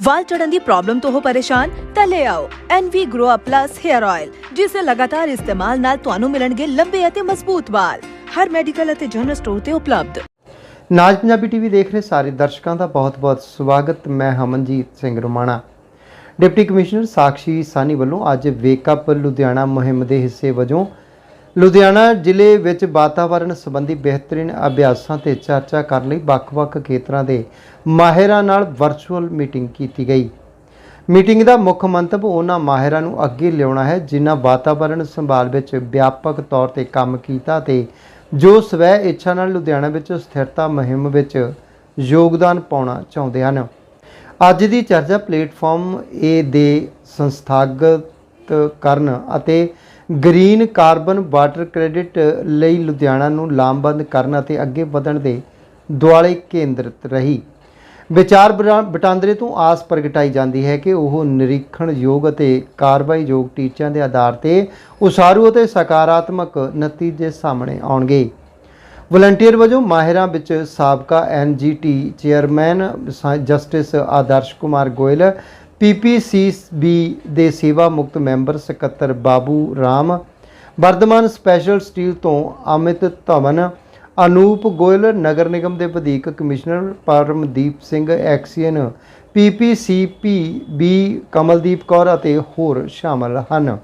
ਵਾਲ ਚੜਨ ਦੀ ਪ੍ਰੋਬਲਮ ਤੋਂ ਹੋ ਪਰੇਸ਼ਾਨ, ਤਾਂ ਲੈ ਆਓ NV Grow Up Plus Hair Oil ਜਿਸ ਦੇ ਲਗਾਤਾਰ ਇਸਤੇਮਾਲ ਨਾਲ ਤੁਹਾਨੂੰ ਮਿਲਣਗੇ ਲੰਬੇ ਅਤੇ ਮਜ਼ਬੂਤ ਵਾਲ। ਹਰ ਮੈਡੀਕਲ ਅਤੇ ਜਨਰਲ ਸਟੋਰ ਤੇ ਉਪਲਬਧ। ਨਾਜ ਪੰਜਾਬੀ ਟੀਵੀ ਦੇਖ ਰਹੇ ਸਾਰੇ ਦਰਸ਼ਕਾਂ ਦਾ ਬਹੁਤ-ਬਹੁਤ ਸਵਾਗਤ। ਮੈਂ ਹਮਨਜੀਤ ਸਿੰਘ ਰੋਮਾਣਾ। ਡਿਪਟੀ ਕਮਿਸ਼ਨਰ ਸਾਕਸ਼ੀ ਸਾਨੀ ਵੱਲੋਂ ਅੱਜ ਵੇਕ ਅਪ ਲੁਧਿਆਣਾ ਮੁਹਿੰਮ ਦੇ ਹਿੱਸੇ ਵਜੋਂ ਲੁਧਿਆਣਾ ਜ਼ਿਲ੍ਹੇ ਵਿੱਚ ਵਾਤਾਵਰਣ ਸੰਬੰਧੀ ਬਿਹਤਰੀਨ ਅਭਿਆਸਾਂ ਤੇ ਚਰਚਾ ਕਰਨ ਲਈ ਵੱਖ-ਵੱਖ ਖੇਤਰਾਂ ਦੇ ਮਾਹਿਰਾਂ ਨਾਲ ਵਰਚੁਅਲ ਮੀਟਿੰਗ ਕੀਤੀ ਗਈ। ਮੀਟਿੰਗ ਦਾ ਮੁੱਖ ਮੰਤਵ ਉਹਨਾਂ ਮਾਹਿਰਾਂ ਨੂੰ ਅੱਗੇ ਲਿਆਉਣਾ ਹੈ, ਜਿਨ੍ਹਾਂ ਵਾਤਾਵਰਣ ਸੰਭਾਲ ਵਿੱਚ ਵਿਆਪਕ ਤੌਰ ਤੇ ਕੰਮ ਕੀਤਾ ਤੇ ਜੋ ਸਵੈ ਇੱਛਾ ਨਾਲ ਲੁਧਿਆਣਾ ਵਿੱਚ ਸਥਿਰਤਾ ਮੁਹਿੰਮ ਵਿੱਚ ਯੋਗਦਾਨ ਪਾਉਣਾ ਚਾਹੁੰਦੇ ਹਨ। ਅੱਜ ਦੀ ਚਰਚਾ ਪਲੇਟਫਾਰਮ ਏ ਦੇ ਸੰਸਥਾਗਤ ਕਰਨ ਅਤੇ ਗ੍ਰੀਨ ਕਾਰਬਨ ਵਾਟਰ ਕ੍ਰੈਡਿਟ ਲਈ ਲੁਧਿਆਣਾ ਨੂੰ ਲਾਮਬੰਦ ਕਰਨ ਅਤੇ ਅੱਗੇ ਵਧਣ ਦੇ ਦੁਆਲੇ ਕੇਂਦਰਿਤ ਰਹੀ। ਵਿਚਾਰ ਬਰਾ- ਵਟਾਂਦਰੇ ਤੋਂ ਆਸ ਪ੍ਰਗਟਾਈ ਜਾਂਦੀ ਹੈ ਕਿ ਉਹ ਨਿਰੀਖਣ ਯੋਗ ਅਤੇ ਕਾਰਵਾਈ ਯੋਗ ਟੀਚਿਆਂ ਦੇ ਆਧਾਰ ਤੇ ਉਸਾਰੂ ਅਤੇ ਸਕਾਰਾਤਮਕ ਨਤੀਜੇ ਸਾਹਮਣੇ ਆਉਣਗੇ। ਵਲੰਟੀਅਰ ਵਜੋਂ ਮਾਹਿਰਾਂ ਵਿੱਚ ਸਾਬਕਾ ਐਨਜੀਟੀ ਚੇਅਰਮੈਨ ਸਾ- ਜਸਟਿਸ ਆਦਰਸ਼ ਕੁਮਾਰ ਗੋਇਲ ਪੀਪੀਸੀਬੀ ਦੇ ਸੇਵਾ ਮੁਕਤ ਮੈਂਬਰ ਸਕੱਤਰ ਬਾਬੂ ਰਾਮ, ਵਰਧਮਾਨ ਸਪੈਸ਼ਲ ਸਟੀਲ ਤੋਂ ਅਮਿਤ ਧਵਨ, ਅਨੂਪ ਗੋਇਲ, ਨਗਰ ਨਿਗਮ ਦੇ ਵਧੀਕ commissioner Paramdeep Singh XEN PPCP B Kamaldeep Kaur ਅਤੇ ਹੋਰ ਸ਼ਾਮਲ ਹਨ।